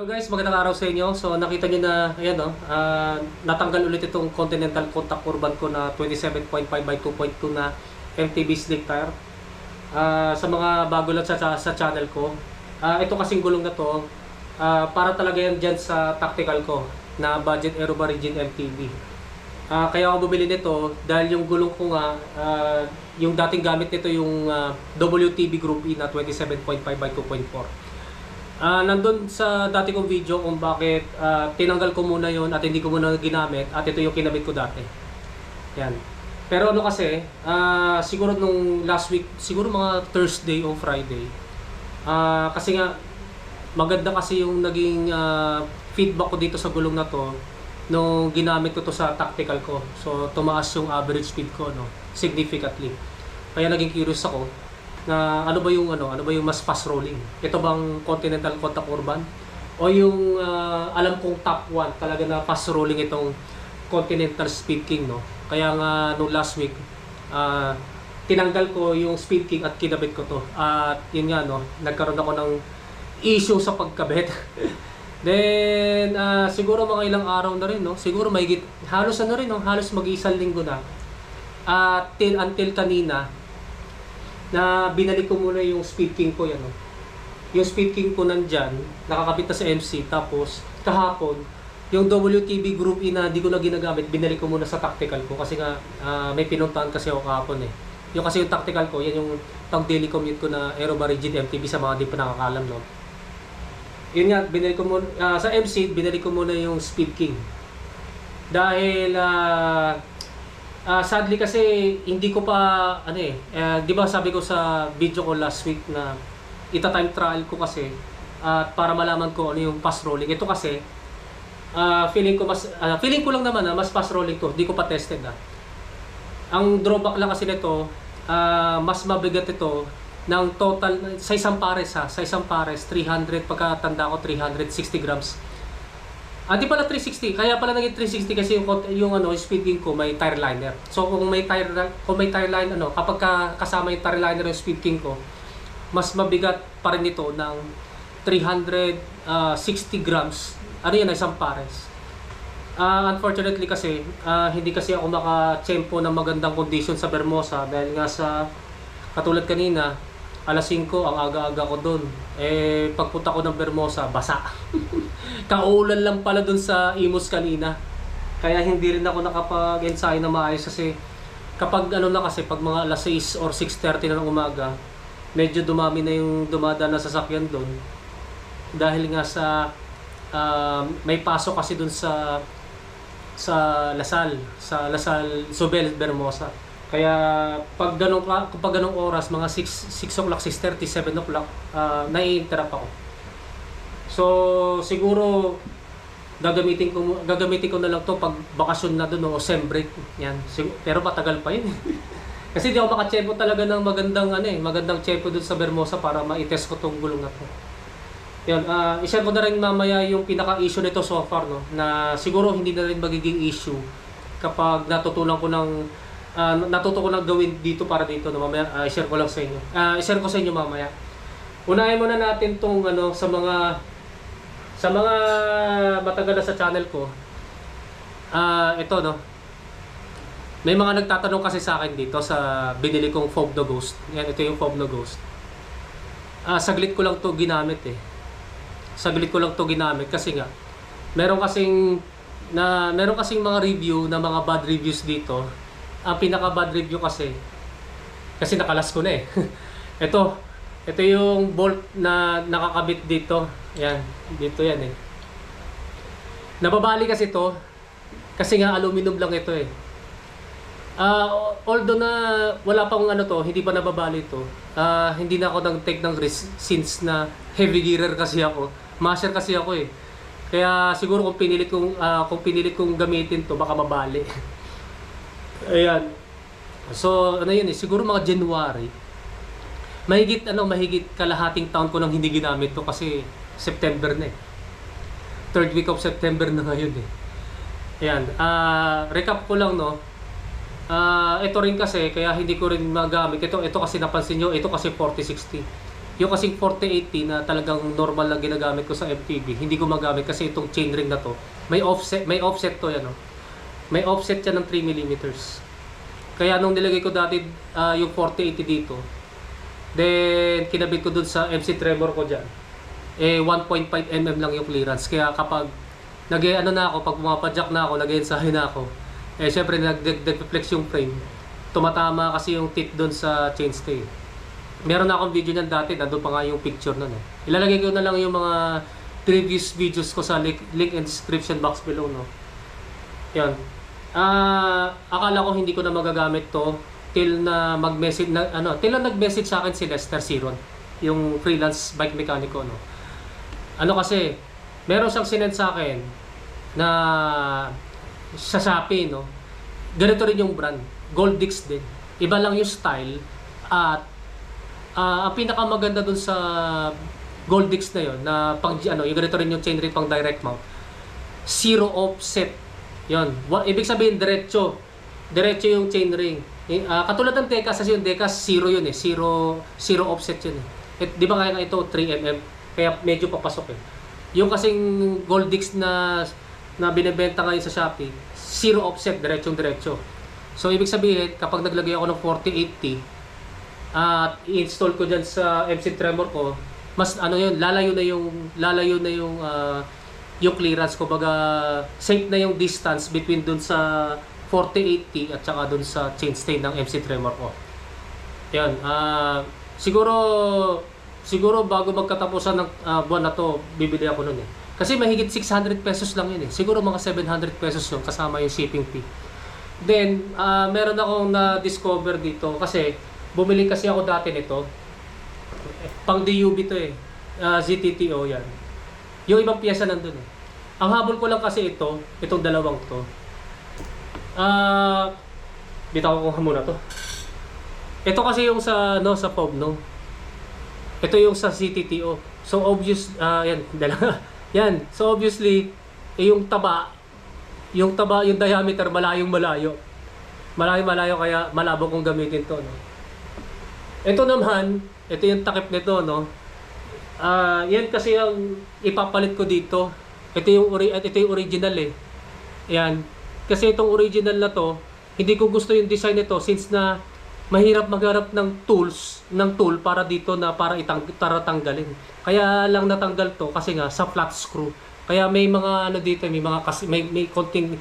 Hello guys, magandang araw sa inyo. So nakita niyo na, ayan no, ah, natanggal ulit itong Continental Contact Urban ko na 27.5 by 2.2 na MTB slick tire. Ah, sa mga bago lang sa, sa, sa channel ko, ah, ito kasing gulong na to, ah, para talaga yan dyan sa tactical ko na budget Aero Origin MTB. Ah, kaya ako bumili nito dahil yung gulong ko nga, ah, yung dating gamit nito yung ah, WTB Group E na 27.5 by 2.4. Ah, nandun sa dati kong video kung bakit ah, tinanggal ko muna yon at hindi ko muna ginamit at ito yung kinabit ko dati. Yan. Pero ano kasi, ah, siguro nung last week, siguro mga Thursday o Friday, ah, kasi nga maganda kasi yung naging ah, feedback ko dito sa gulong na to nung ginamit ko to sa tactical ko. So tumaas yung average speed ko no, significantly. Kaya naging curious ako na ano ba yung ano, ano ba yung mas fast rolling? Ito bang Continental Contact Urban o yung ah, alam kong top 1 talaga na fast rolling itong Continental Speed King no. Kaya nga nung last week ah, tinanggal ko yung Speed King at kinabit ko to. At yun nga no, nagkaroon ako ng issue sa pagkabit. Then ah, siguro mga ilang araw na rin no. Siguro may halos ano rin no, halos mag-isang linggo na. At till until kanina na binalik ko muna yung Speed King ko yan. No? Yung Speed King ko nandyan, nakakabit na sa MC. Tapos, kahapon, yung WTB Group E na di ko na ginagamit, binalik ko muna sa tactical ko. Kasi nga, ah, may pinuntahan kasi ako kahapon eh. Yung kasi yung tactical ko, yan yung pang daily commute ko na Aero Rigid MTB sa mga di pa nakakalam, no? Yun nga, binalik ko muna, ah, sa MC, binalik ko muna yung Speed King. Dahil, ah, Ah, sadly kasi hindi ko pa ano eh, eh 'di ba sabi ko sa video ko last week na ita time trial ko kasi at para malaman ko ano yung fast rolling. Ito kasi ah, feeling ko mas ah, feeling ko lang naman na mas fast rolling to. Hindi ko pa tested ah. Ang drawback lang kasi nito, ah, mas mabigat ito ng total sa isang pares ha, sa isang pares 300 pagkatanda ko 360 grams. Ah, di pala 360. Kaya pala naging 360 kasi yung yung ano, speeding ko may tire liner. So kung may tire kung may tire line ano, kapag ka, kasama yung tire liner yung speed king ko, mas mabigat pa rin ito ng 360 grams. Ano yan, isang pares. Ah, unfortunately kasi, ah, hindi kasi ako maka-tempo ng magandang condition sa Bermosa dahil nga sa katulad kanina, alas 5 ang aga-aga ko doon. Eh, pagpunta ko ng Bermosa, basa. Kaulan lang pala doon sa Imus kanina. Kaya hindi rin ako nakapag-ensayo na maayos kasi kapag ano na kasi, pag mga alas 6 or 6.30 na ng umaga, medyo dumami na yung dumadaan na sasakyan doon. Dahil nga sa ah, may pasok kasi doon sa sa Lasal, sa Lasal Sobel Bermosa. Kaya pag ganong kapag ganong oras, mga 6 6 o'clock, 6:30, 7 o'clock, uh, nai-interrupt ako. So siguro gagamitin ko gagamitin ko na lang to pag bakasyon na doon o sem break yan. Pero matagal pa yun. Kasi di ako makachempo talaga ng magandang ano eh, magandang chempo doon sa Bermosa para ma-test ko tong gulong na to. Yan, uh, i-share ko na rin mamaya yung pinaka-issue nito so far, no? Na siguro hindi na rin magiging issue kapag natutunan ko ng uh, natuto ko na gawin dito para dito no mamaya uh, i-share ko lang sa inyo. Uh, i-share ko sa inyo mamaya. Unahin muna natin tong ano sa mga sa mga matagal na sa channel ko. Ah, ito no. May mga nagtatanong kasi sa akin dito sa binili kong Fob no Ghost. Yan, ito yung Fob no Ghost. Ah, saglit ko lang to ginamit eh. Saglit ko lang to ginamit kasi nga meron kasing na meron kasing mga review na mga bad reviews dito ang pinaka bad review kasi kasi nakalas ko na eh. ito, ito yung bolt na nakakabit dito. Yan, dito yan eh. Nababali kasi to kasi nga aluminum lang ito eh. Uh, although na wala pang ano to, hindi pa nababali to. Uh, hindi na ako nang take ng risk since na heavy gearer kasi ako. Masher kasi ako eh. Kaya siguro kung pinilit kong uh, kung pinilit kong gamitin to baka mabali. Ayan. So, ano yun eh, siguro mga January. Mahigit, ano, mahigit kalahating taon ko nang hindi ginamit to kasi September na eh. Third week of September na ngayon eh. Ayan. Uh, recap ko lang, no. Uh, ito rin kasi, kaya hindi ko rin magamit. Ito, ito kasi napansin nyo, ito kasi 4060. Yung kasing 4080 na talagang normal na ginagamit ko sa MTB, hindi ko magamit kasi itong chainring na to, may offset, may offset to yan, no? May offset yan ng 3 mm. Kaya nung nilagay ko dati ah, yung 4080 dito, then kinabit ko dun sa MC Tremor ko dyan, eh 1.5 mm lang yung clearance. Kaya kapag nag ano na ako, pag pumapadyak na ako, nag-ensahe na ako, eh syempre nag-deflex yung frame, tumatama kasi yung tip dun sa chainstay. Meron na akong video niyan dati, nandun pa nga yung picture nun eh. Ilalagay ko na lang yung mga previous videos ko sa link, link and description box below, no. Yan. Ah, akala ko hindi ko na magagamit to till na mag-message na ano, till na nag-message sa akin si Lester Siron, yung freelance bike mechanic ko, no. Ano kasi, meron siyang sinend sa akin na sa Shopee, no. Ganito rin yung brand, Gold din. Iba lang yung style at Ah, ang pinakamaganda dun sa Gold Dix na yon na pang ano, yung ganito rin yung chainring pang direct mount. Zero offset. Yon. Ibig sabihin diretso. Diretso yung chainring. Eh, ah, katulad ng Decas kasi yung Decas zero yun eh. Zero zero offset yun eh. Eh, di ba kaya ito 3 mm kaya medyo papasok eh. Yung kasing Gold Dix na na binebenta ngayon sa Shopee, zero offset, diretsong diretso. So ibig sabihin, kapag naglagay ako ng 4080 at i-install ko diyan sa MC Tremor ko, mas ano yun, lalayo na yung lalayo na yung ah, yung clearance ko baga safe na yung distance between dun sa 4080 at saka dun sa chainstay ng MC Tremor ko. Yan, ah siguro siguro bago magkatapusan ng ah, buwan na to, bibili ako nun eh. Kasi mahigit 600 pesos lang yun eh. Siguro mga 700 pesos yun kasama yung shipping fee. Then, ah, meron akong na-discover dito kasi bumili kasi ako dati nito. Pang DUB to eh. Ah, ZTTO yan. Yung ibang piyesa nandun eh. Ang habol ko lang kasi ito, itong dalawang to. Ah, bitaw ko muna to. Ito kasi yung sa no sa POB no. Ito yung sa CTTO. So obvious ah yan dalawa. yan. So obviously eh, yung taba yung taba yung diameter malayong malayo. Malayo malayo kaya malabo kong gamitin to no. Ito naman, ito yung takip nito no. Ah, yan kasi ang ipapalit ko dito. Ito yung ori ito yung original eh. Yan. Kasi itong original na to, hindi ko gusto yung design nito since na mahirap maghanap ng tools, ng tool para dito na para itang para. Kaya lang natanggal to kasi nga sa flat screw. Kaya may mga ano dito, may mga kasi may may konting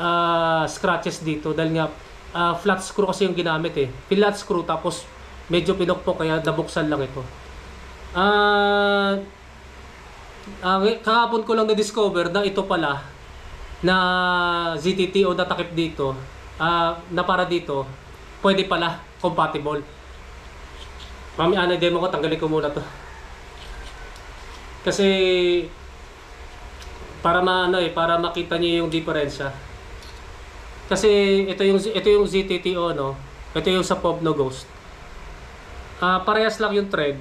ah, scratches dito dahil nga ah, flat screw kasi yung ginamit eh. Flat screw tapos medyo pinokpok kaya nabuksan lang ito. Ah Ah, ngay- kahapon ko lang na-discover na ito pala na ZTTO na takip dito, ah, na para dito, pwede pala compatible. Mami, ano demo ko, tanggalin ko muna to. Kasi para maano eh, para makita niyo yung diferensya. Kasi ito yung ito yung ZTTO no. Ito yung sa POB no Ghost. Ah, parehas lang yung thread.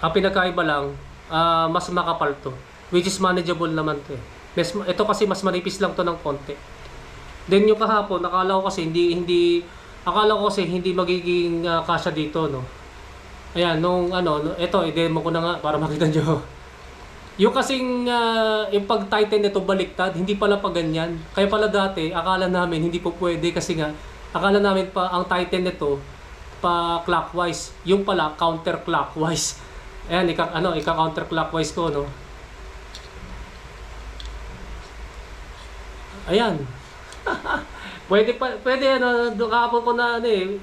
Ang pinakaiba lang, ah, mas makapal to. Which is manageable naman to eh. Mas, ito kasi mas manipis lang to ng konti. Then yung kahapon, nakala ko kasi hindi, hindi, akala ko kasi hindi magiging ah, kasya dito, no. Ayan, nung ano, no, ito, i-demo ko na nga para makita nyo. Yung kasing, ah, yung pag-tighten nito baliktad, hindi pala pa ganyan. Kaya pala dati, akala namin hindi po pwede kasi nga, akala namin pa ang tighten nito pa clockwise. Yung pala counterclockwise. Ayan, ika, ano, ika counterclockwise ko, no. Ayan. pwede pa, pwede ano, kahapon ko na ano eh.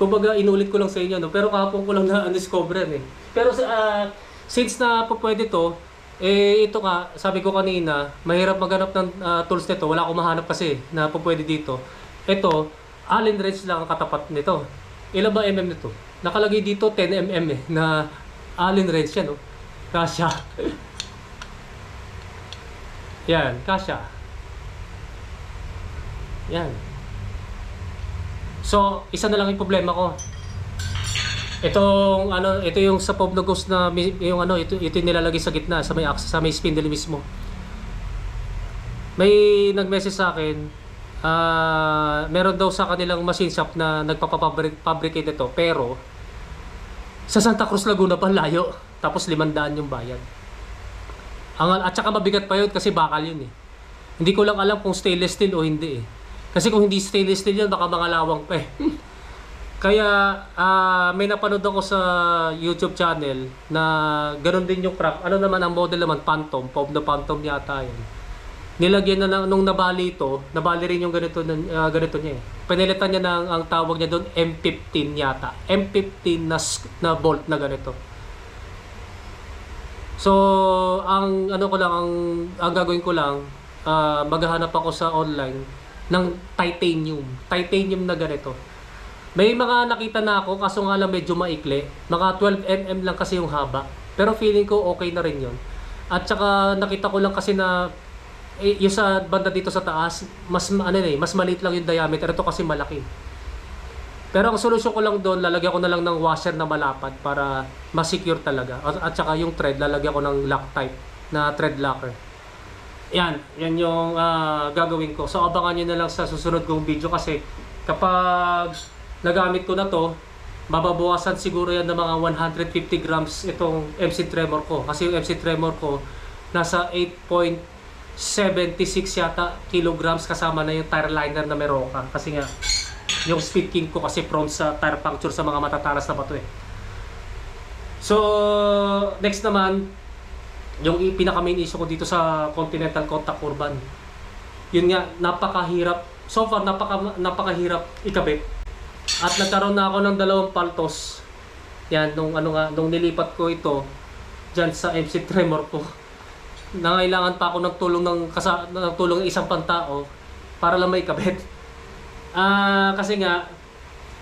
Kumbaga inulit ko lang sa inyo no, pero kahapon ko lang na discover eh. Pero ah, since na po pwede to, eh ito ka, sabi ko kanina, mahirap maghanap ng ah, tools nito. Wala akong mahanap kasi na po pwede dito. Ito, Allen wrench lang ang katapat nito. Ilan ba mm nito? Nakalagay dito 10 mm eh, na Allen wrench yan, no? Kasha. Yan, kasha. Yan. So, isa na lang yung problema ko. Itong ano, ito yung sa Pablo Ghost na yung ano, ito ito yung nilalagay sa gitna sa may access, sa may spindle mismo. May nag-message sa akin, ah meron daw sa kanilang machine shop na nagpapafabricate ito pero Sa Santa Cruz, Laguna pa, layo. Tapos limandaan yung bayad. Ang, at saka mabigat pa yun kasi bakal yun eh. Hindi ko lang alam kung stainless steel o hindi eh. Kasi kung hindi stainless steel yun, baka mga lawang pa eh. Kaya ah, may napanood ako sa YouTube channel na ganun din yung crack. Ano naman ang model naman? Phantom. Pop na Phantom yata yun. Nilagyan na ng, nung nabali ito, nabali rin yung ganito, ah, ganito niya eh. Pinilitan niya ng, ang tawag niya doon, M15 yata. M15 na, na bolt na ganito. So, ang ano ko lang, ang, ang gagawin ko lang, ah, maghahanap ako sa online ng titanium. Titanium na ganito. May mga nakita na ako, kaso nga lang medyo maikli. Mga 12mm lang kasi yung haba. Pero feeling ko okay na rin yon. At saka nakita ko lang kasi na eh, yung sa banda dito sa taas, mas ma- ano eh, mas maliit lang yung diameter. Ito kasi malaki. Pero ang solusyon ko lang doon, lalagyan ko na lang ng washer na malapad para ma-secure talaga. At, at saka yung thread, lalagyan ko ng lock type na thread locker. Yan, yan yung ah, gagawin ko. So abangan nyo na lang sa susunod kong video kasi kapag nagamit ko na to, mababawasan siguro yan ng mga 150 grams itong MC Tremor ko. Kasi yung MC Tremor ko, nasa 8.76 yata kilograms kasama na yung tire liner na Meroka. Kasi nga, yung speed king ko kasi prone sa tire puncture sa mga matatalas na bato eh. So, next naman, yung pinaka main issue ko dito sa Continental Contact Urban. Yun nga, napakahirap. So far, napaka, napakahirap ikabit. At nagkaroon na ako ng dalawang paltos. Yan, nung ano nga, nung nilipat ko ito dyan sa MC Tremor ko. Nangailangan pa ako ng tulong ng, kasa, ng tulong ng isang pantao para lang may kabit. Ah, kasi nga,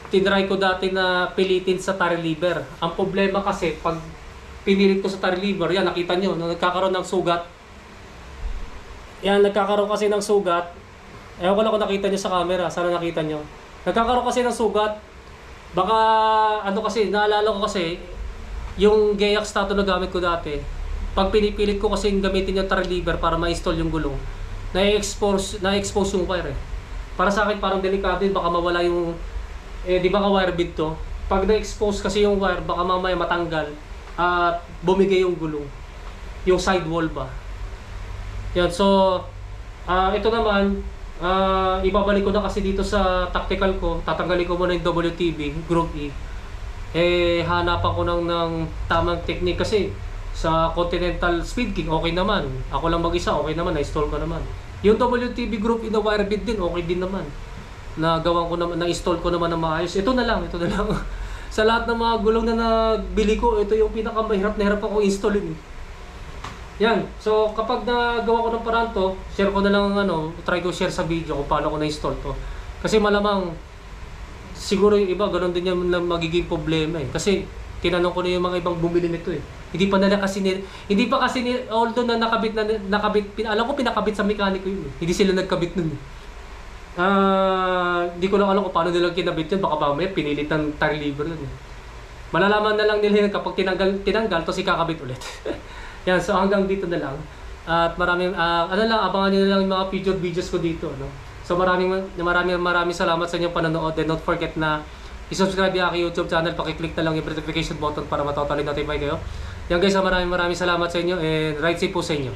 tinry ko dati na pilitin sa tire lever. Ang problema kasi, pag pinilit ko sa lever, yan, nakita nyo, na nagkakaroon ng sugat. Yan, nagkakaroon kasi ng sugat. Ewan ko lang kung nakita nyo sa camera, sana nakita nyo. Nagkakaroon kasi ng sugat. Baka, ano kasi, naalala ko kasi, yung Gayax tato na gamit ko dati, pag pinipilit ko kasi gamitin yung tire lever para ma-install yung gulong, na-expose, na-expose yung wire eh. Para sa akin parang delikado yun, baka mawala yung, eh di ba ka wire bit to? Pag na-expose kasi yung wire, baka mamaya matanggal at bumigay yung gulong. Yung sidewall ba. Yan, so, ah ito naman, ah ibabalik ko na kasi dito sa tactical ko, tatanggalin ko muna yung WTB, Group E. Eh, hanapan ko ng, ng tamang technique kasi sa Continental Speed King, okay naman. Ako lang mag-isa, okay naman, na-install ko naman. Yung WTB group in the wire bit din, okay din naman. Nagawa ko naman, na-install ko naman ng maayos. Ito na lang, ito na lang. sa lahat ng mga gulong na nabili ko, ito yung pinakamahirap na hirap ako installin. Yan. So, kapag nagawa ko ng paraan to, share ko na lang ano, try ko share sa video kung paano ko na-install to. Kasi malamang, siguro yung iba, ganun din yung magiging problema eh. Kasi, tinanong ko na yung mga ibang bumili nito eh. Hindi pa nila kasi ni, hindi pa kasi ni, although na nakabit na nakabit, pin, alam ko pinakabit sa mekaniko yun eh. Hindi sila nagkabit nun eh. Ah, hindi ko lang alam kung paano nila kinabit yun. Baka mamaya pinilit ng tire lever yun eh. Malalaman na lang nila yun kapag tinanggal, tinanggal to si kakabit ulit. Yan, so hanggang dito na lang. At maraming, ah, ano lang, abangan nyo na lang yung mga featured videos ko dito. No? So maraming, maraming, maraming salamat sa inyong panonood. And don't forget na i-subscribe yung aking YouTube channel. Pakiclick na lang yung notification button para matotally notify kayo. Yan guys, maraming maraming salamat sa inyo and right safe po sa inyo.